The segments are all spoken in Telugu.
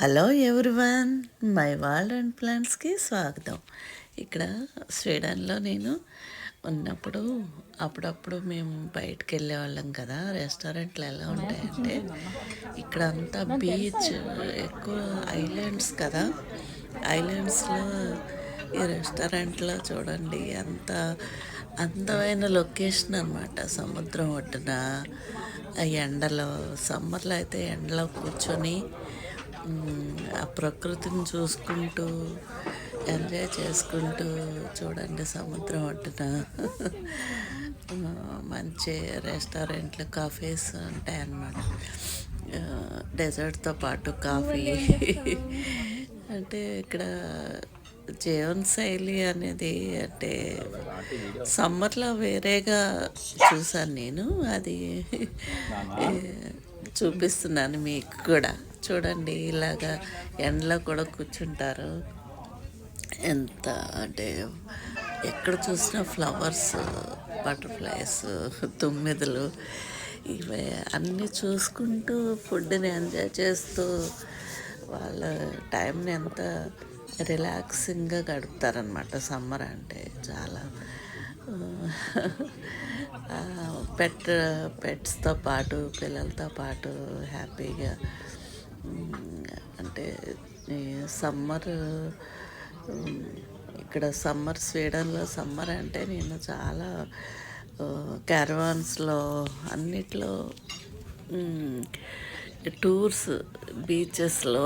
Hello everyone my world and ప్లాన్స్కి స్వాగతం. ఇక్కడ స్వీడన్లో నేను ఉన్నప్పుడు అప్పుడప్పుడు మేము బయటకు వెళ్ళేవాళ్ళం కదా రెస్టారెంట్లు ఎలా ఉంటాయంటే ఇక్కడ అంతా బీచ్ ఎక్కువ ఐలాండ్స్ కదా. ఐలాండ్స్లో ఈ రెస్టారెంట్లో చూడండి అంత అందమైన లొకేషన్ అనమాట సముద్రం ఒడ్డున ఎండలో సమ్మర్లో అయితే ఎండలో కూర్చొని ఆ ప్రకృతిని చూసుకుంటూ ఎంజాయ్ చేసుకుంటూ చూడండి సముద్రం ఒడ్డున. మంచి రెస్టారెంట్లు కాఫీస్ ఉంటాయన్నమాట. డెజర్ట్తో పాటు కాఫీ అంటే ఇక్కడ జీవన శైలి అనేది అంటే సమ్మర్లో వేరేగా చూసాను నేను. అది చూపిస్తున్నాను మీకు కూడా. చూడండి ఇలాగా ఎండలో కూడా కూర్చుంటారు. ఎంత అంటే ఎక్కడ చూసినా ఫ్లవర్స్ బటర్ఫ్లైస్ తుమ్మిదలు ఇవి అన్నీ చూసుకుంటూ ఫుడ్ని ఎంజాయ్ చేస్తూ వాళ్ళ టైంని ఎంత రిలాక్సింగ్గా గడుపుతారనమాట సమ్మర్ అంటే చాలా. పెట్ పెట్స్తో పాటు పిల్లలతో పాటు హ్యాపీగా అంటే సమ్మర్ ఇక్కడ సమ్మర్ స్వీడన్లో సమ్మర్ అంటే నేను చాలా క్యారవాన్స్లో అన్నిట్లో టూర్స్ బీచెస్లో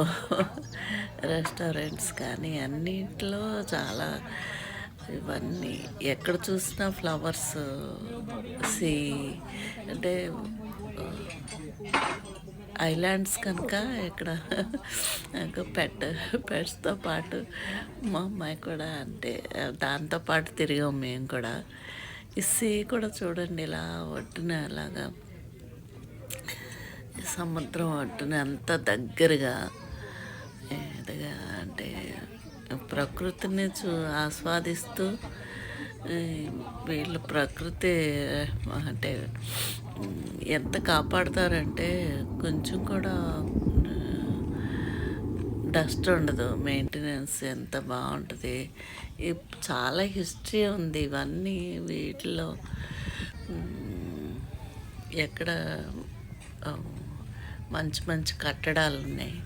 రెస్టారెంట్స్ కానీ అన్నింటిలో చాలా ఇవన్నీ ఎక్కడ చూసినా ఫ్లవర్స్ సీ అంటే ఐలాండ్స్ కనుక ఇక్కడ పెట్ పెట్స్తో పాటు మా అమ్మాయి కూడా అంటే దాంతో పాటు తిరిగాం మేము కూడా. ఈ సీ కూడా చూడండి ఇలా ఒడ్డున అలాగా సముద్రం ఒడ్డున అంత దగ్గరగా ఏదిగా అంటే ప్రకృతిని చూ ఆస్వాదిస్తూ వీళ్ళు ప్రకృతి అంటే ఎంత కాపాడతారంటే కొంచెం కూడా డస్ట్ ఉండదు. మెయింటెనెన్స్ ఎంత బాగుంటుంది. చాలా హిస్టరీ ఉంది. ఇవన్నీ వీటిలో ఎక్కడ మంచి మంచి కట్టడాలు ఉన్నాయి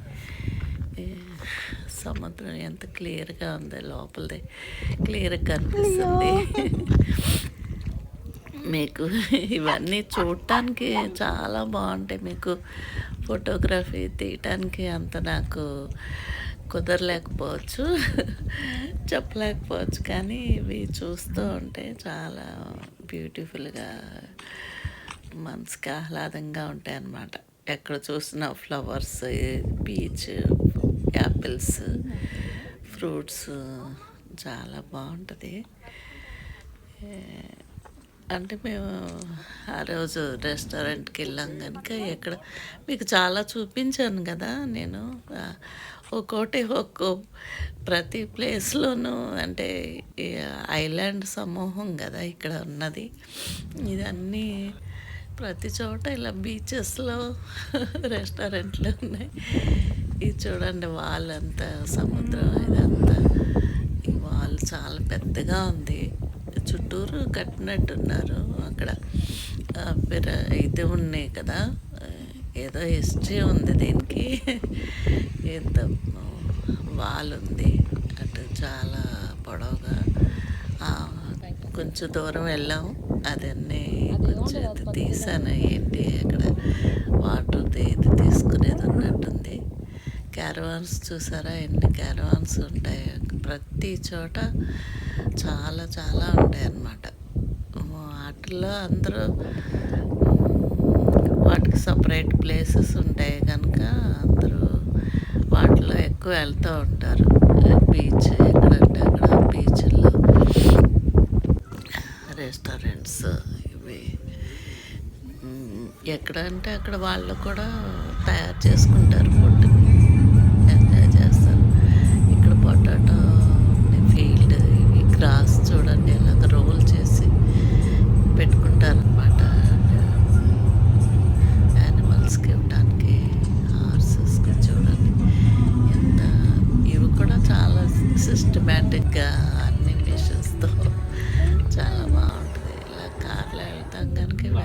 సముద్రం ఎంత క్లియర్గా ఉంది లోపలిది. క్లియర్గా కనిపిస్తుంది. మీకు ఇవన్నీ చూడటానికి చాలా బాగుంటాయి. మీకు ఫోటోగ్రఫీ తీయటానికి అంత నాకు కుదరలేకపోవచ్చు. చెప్పలేకపోవచ్చు. కానీ ఇవి చూస్తూ ఉంటే చాలా బ్యూటిఫుల్గా మనసుకి ఆహ్లాదంగా ఉంటాయి అన్నమాట ఎక్కడ చూసినా ఫ్లవర్స్ బీచ్ యాపిల్స్ ఫ్రూట్స్ చాలా బాగుంటుంది. అంటే మేము ఆ రోజు రెస్టారెంట్కి వెళ్ళాం కనుక ఎక్కడ మీకు చాలా చూపించాను కదా నేను. ఒక్కోటి ఒక్కో ప్రతి ప్లేస్లోనూ అంటే ఐలాండ్ సమూహం కదా ఇక్కడ ఉన్నది. ఇదన్నీ ప్రతి చోట ఇలా బీచెస్లో రెస్టారెంట్లు ఉన్నాయి. ఇది చూడండి వాల్ అంతా సముద్రం ఇదంతా. ఈ వాల్ చాలా పెద్దగా ఉంది. చుట్టూరు కట్టినట్టున్నారు అక్కడ. ఆ, ఇది ఉన్నాయి కదా. ఏదో హిస్టరీ ఉంది దీనికి. ఎంత వాల్ ఉంది. అటు చాలా పొడవుగా. ఆ, కొంచెం దూరం వెళ్ళాం అదన్నీ కొంచెం తీసాను. ఏంటి అక్కడ? వాటర్ ఇది తీసుకునేది ఉన్నట్టుంది. క్యారవాన్స్ చూసారా? ఎన్ని క్యారవాన్స్ ఉంటాయి? ప్రతి చోట చాలా చాలా ఉంటాయి అన్నమాట వాటిల్లో అందరూ వాటికి సపరేట్ ప్లేసెస్ ఉంటాయి కనుక అందరూ వాటిలో ఎక్కువ వెళ్తూ ఉంటారు. బీచ్ ఎక్కడంటే అక్కడ బీచ్లో. రెస్టారెంట్స్ ఇవి. ఎక్కడంటే ఎక్కడ అంటే అక్కడ వాళ్ళు కూడా తయారు చేసుకుంటారు ఫుడ్ని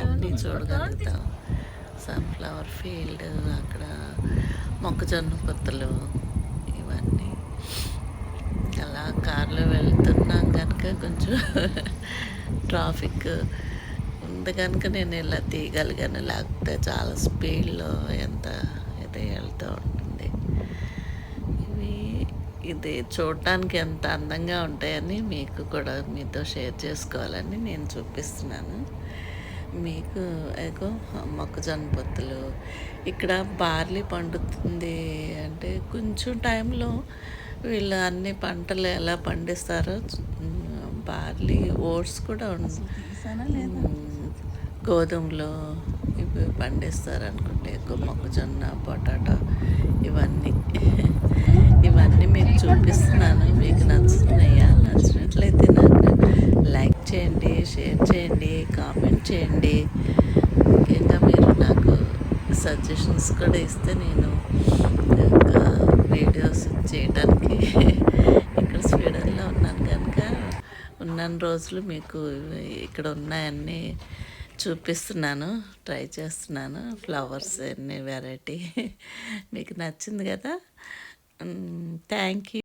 కనుక చూడగలుగుతాం. సన్ఫ్లవర్ ఫీల్డ్ అక్కడ మొక్కజొన్న కొత్తలు ఇవన్నీ. అలా కార్లో వెళ్తున్నాం కనుక కొంచెం ట్రాఫిక్ ఉంది కనుక నేను ఇలా తీయగలిగాను. లేకపోతే చాలా స్పీడ్లో ఎంత ఇది వెళ్తూ ఉంటుంది. ఇవి ఇది చూడటానికి ఎంత అందంగా ఉంటాయని మీకు కూడా మీతో షేర్ చేసుకోవాలని నేను చూపిస్తున్నాను. మీకు ఏగో మొక్కజొన్న పొత్తులు ఇక్కడ బార్లీ పండుతుంది అంటే కొంచెం టైంలో వీళ్ళు అన్ని పంటలు ఎలా పండిస్తారో బార్లీ ఓట్స్ కూడా గోధుమలు ఇవి పండిస్తారు అనుకుంటే ఎక్కువ మొక్కజొన్న పొటాటో ఇవన్నీ. ఇవన్నీ మీకు చూపిస్తున్నాను. మీకు నచ్చుతున్నాయా నచ్చినట్లయితే నాకు లైక్ చేయండి షేర్ చేయండి కామెంట్ చేయండి. ముఖ్యంగా మీరు నాకు సజెషన్స్ కూడా ఇస్తే నేను ఇంకా వీడియోస్ చేయడానికి ఇక్కడ స్వీడన్లో ఉన్నాను కనుక ఉన్న రోజులు మీకు ఇక్కడ ఉన్నాయన్నీ చూపిస్తున్నాను ట్రై చేస్తున్నాను. ఫ్లవర్స్ అన్ని వెరైటీ మీకు నచ్చింది కదా? Thank you.